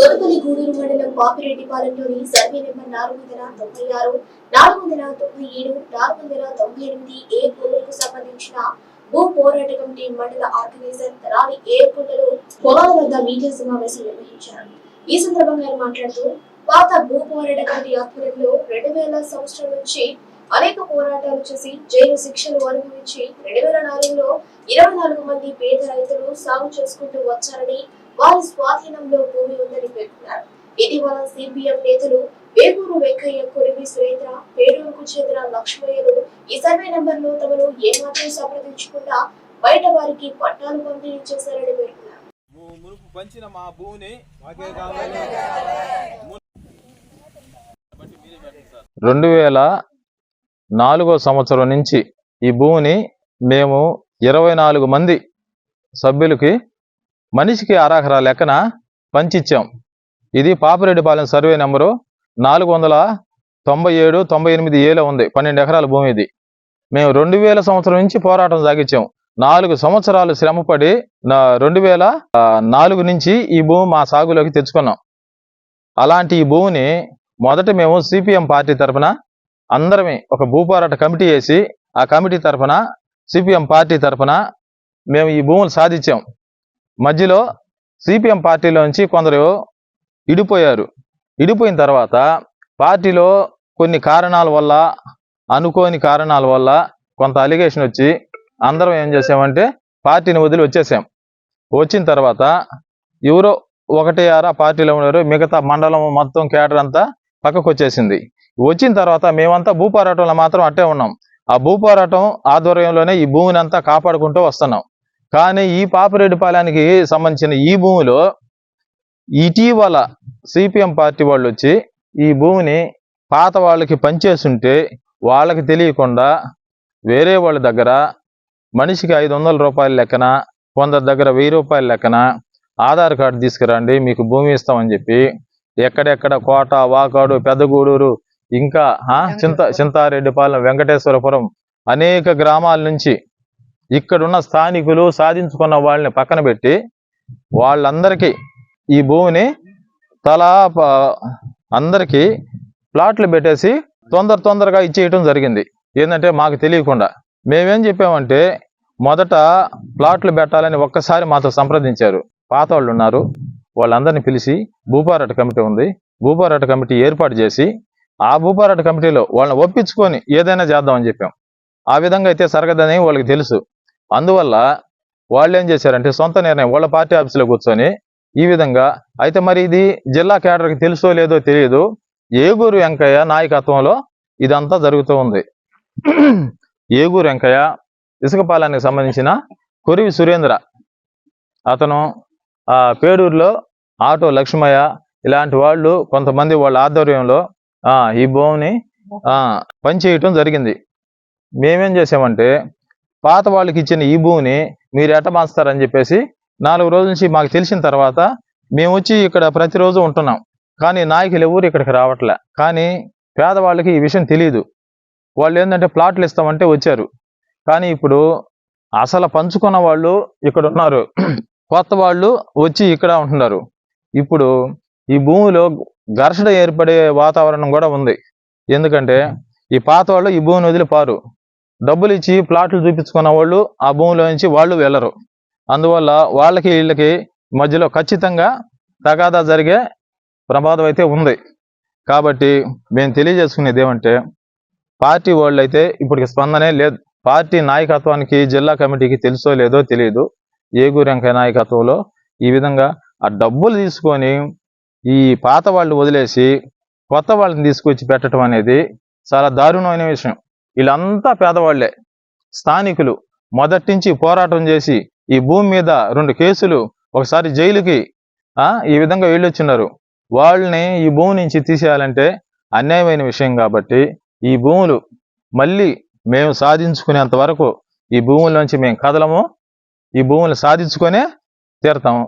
తోటపల్లి గూడూరు మండలం పాపిరెడ్డిపాలెంలోని survey number నాలుగు వందల తొంభై ఆరు నాలుగు వందల తొంభై ఏడు నాలుగు వందల తొంభై ఎనిమిది ఏ భూములకు సంబంధించిన భూ పోరాట కమిటీ మండల ఆర్గనైజర్ తరాలి ఏ పొలాల వద్ద మీడియా సమావేశం నిర్వహించారు. ఈ సందర్భంగా ఆయన మాట్లాడుతూ పాత భూ పోరాట కమిటీ ఆధ్వర్యంలో రెండు వేల సంవత్సరం నుంచి అనేక పోరాటాలు చేసి జైలు శిక్షలు అనుభవించి రెండు వేల నాలుగులో ఇరవై నాలుగు మంది పేద రైతులు సాగు చేసుకుంటూ వచ్చారని వారి స్వాధీనంలో భూమి ఉందని పేర్కొన్నారు. ఇటీవల సిపిఎం నేతలు వేగూరు వెంకయ్య కొరివి సురేంద్ర పేరూరుకు చెందిన లక్ష్మయ్యలు ఈ సర్వే నంబర్లో తమను ఏమాత్రం సంప్రదించకుండా బయట వారికి పట్టాలు పంపిణీ చేశారని పేర్కొన్నారు. ము- మునుపు పంచిన మా భూమిని మాకే కావాలి. ము- బట్టి మీరే పెట్టండి సార్. రెండు వేల నాలుగో సంవత్సరం నుంచి ఈ భూమిని మేము ఇరవై నాలుగు మంది సభ్యులకి మనిషికి అరాఖరా లెక్కన పంచిచ్చాం. ఇది పాపిరెడ్డిపాలెం సర్వే నెంబరు నాలుగు వందల తొంభై ఏడు తొంభై ఎనిమిది ఏలో ఉంది. పన్నెండు ఎకరాల భూమి ఇది మేము రెండు వేల సంవత్సరం నుంచి పోరాటం సాగించాం. నాలుగు సంవత్సరాలు శ్రమపడి రెండు వేల నాలుగు నుంచి ఈ భూమి మా సాగులోకి తెచ్చుకున్నాం. అలాంటి ఈ భూమిని మొదట మేము సిపిఎం పార్టీ తరఫున అందరమే ఒక భూపోరాట కమిటీ వేసి ఆ కమిటీ తరఫున సిపిఎం పార్టీ తరఫున మేము ఈ భూములు సాధించాం. మధ్యలో సిపిఎం పార్టీలోంచి కొందరు ఇడిపోయారు. ఇడిపోయిన తర్వాత పార్టీలో కొన్ని కారణాల వల్ల అనుకోని కారణాల వల్ల కొంత అలిగేషన్ వచ్చి అందరం ఏం చేసామంటే పార్టీని వదిలి వచ్చేసాం. వచ్చిన తర్వాత ఎవరో ఒకటి ఆరా పార్టీలో ఉన్నారు మిగతా మండలం మొత్తం కేటర్ అంతా పక్కకు వచ్చేసింది. వచ్చిన తర్వాత మేమంతా భూపోరాటంలో మాత్రం అట్టే ఉన్నాం. ఆ భూపోరాటం ఆధ్వర్యంలోనే ఈ భూమిని అంతా కాపాడుకుంటూ వస్తున్నాం. కానీ ఈ పాపిరెడ్డిపాలెనికి సంబంధించిన ఈ భూమిలో ఇటీవల సిపిఎం పార్టీ వాళ్ళు వచ్చి ఈ భూమిని పాత వాళ్ళకి పంచేస్తుంటే వాళ్ళకి తెలియకుండా వేరే వాళ్ళ దగ్గర మనిషికి ఐదు వందల రూపాయల లెక్కన కొందరి దగ్గర వెయ్యి రూపాయల లెక్కన ఆధార్ కార్డు తీసుకురండి మీకు భూమి ఇస్తామని చెప్పి ఎక్కడెక్కడ కోట వాకాడు పెద్దగూడూరు ఇంకా చింత చింతారెడ్డిపాలెం వెంకటేశ్వరపురం అనేక గ్రామాల నుంచి ఇక్కడున్న స్థానికులు సాధించుకున్న వాళ్ళని పక్కన పెట్టి వాళ్ళందరికీ ఈ భూమిని తలా ప- అందరికీ ప్లాట్లు పెట్టేసి తొందర తొందరగా ఇచ్చేయటం జరిగింది. ఏంటంటే మాకు తెలియకుండా. మేమేం చెప్పామంటే మొదట ప్లాట్లు పెట్టాలని ఒక్కసారి మాతో సంప్రదించారు. పాత వాళ్ళు ఉన్నారు. వాళ్ళందరినీ పిలిచి భూపారాట కమిటీ ఉంది. భూపారాట కమిటీ ఏర్పాటు చేసి ఆ భూపారాట కమిటీలో వాళ్ళని ఒప్పించుకొని ఏదైనా చేద్దామని చెప్పాం. ఆ విధంగా అయితే సరగదని వాళ్ళకి తెలుసు. అందువల్ల వాళ్ళు ఏం చేశారంటే సొంత నిర్ణయం వాళ్ళ పార్టీ ఆఫీసులో కూర్చొని ఈ విధంగా అయితే మరి ఇది జిల్లా కేడర్కి తెలుసో లేదో తెలియదు ఏగూరు వెంకయ్య నాయకత్వంలో ఇదంతా జరుగుతూ ఉంది. ఏగూరు వెంకయ్య ఇసుకపాలెనికి సంబంధించిన కొరివి సురేంద్ర. అతను ఆ పేడూరులో ఆటో లక్ష్మయ్య ఇలాంటి వాళ్ళు కొంతమంది వాళ్ళ ఆధ్వర్యంలో ఈ భూమిని ఆ పనిచేయటం జరిగింది. మేమేం చేసామంటే పాత వాళ్ళకి ఇచ్చిన ఈ భూమిని మీరు ఎట్ట మార్చుతారని చెప్పేసి నాలుగు రోజుల నుంచి మాకు తెలిసిన తర్వాత మేము వచ్చి ఇక్కడ ప్రతిరోజు ఉంటున్నాం. కానీ నాయకులు ఎవరు ఇక్కడికి రావట్లే. కానీ పేదవాళ్ళకి ఈ విషయం తెలియదు వాళ్ళు ఏంటంటే ప్లాట్లు ఇస్తామంటే వచ్చారు. కానీ ఇప్పుడు అసలు పంచుకున్న వాళ్ళు ఇక్కడ ఉన్నారు. కొత్త వాళ్ళు వచ్చి ఇక్కడ ఉంటున్నారు. ఇప్పుడు ఈ భూమిలో ఘర్షణ ఏర్పడే వాతావరణం కూడా ఉంది. ఎందుకంటే ఈ పాత వాళ్ళు ఈ భూమిని వదిలిపారు. డబ్బులు ఇచ్చి ప్లాట్లు చూపించుకున్న వాళ్ళు ఆ భూమిలో నుంచి వాళ్ళు వెళ్ళరు. అందువల్ల వాళ్ళకి వీళ్ళకి మధ్యలో ఖచ్చితంగా తగాదా జరిగే ప్రమాదం అయితే ఉంది. కాబట్టి మేము తెలియజేసుకునేది ఏమంటే పార్టీ వాళ్ళు అయితే ఇప్పటికి స్పందనే లేదు. పార్టీ నాయకత్వానికి జిల్లా కమిటీకి తెలుసో లేదో తెలియదు. ఏగూరు నాయకత్వంలో ఈ విధంగా ఆ డబ్బులు తీసుకొని ఈ పాత వాళ్ళు వదిలేసి కొత్త వాళ్ళని తీసుకొచ్చి పెట్టడం అనేది చాలా దారుణమైన విషయం. వీళ్ళంతా పేదవాళ్ళే. స్థానికులు మొదటించి పోరాటం చేసి ఈ భూమి మీద రెండు కేసులు ఒకసారి జైలుకి ఈ విధంగా వెళ్ళొచ్చున్నారు వాళ్ళని ఈ భూమి నుంచి తీసేయాలంటే అన్యాయమైన విషయం కాబట్టి ఈ భూములు మళ్ళీ మేము సాధించుకునేంత వరకు ఈ భూముల నుంచి మేము కదలము. ఈ భూములు సాధించుకొనే తీరతాము.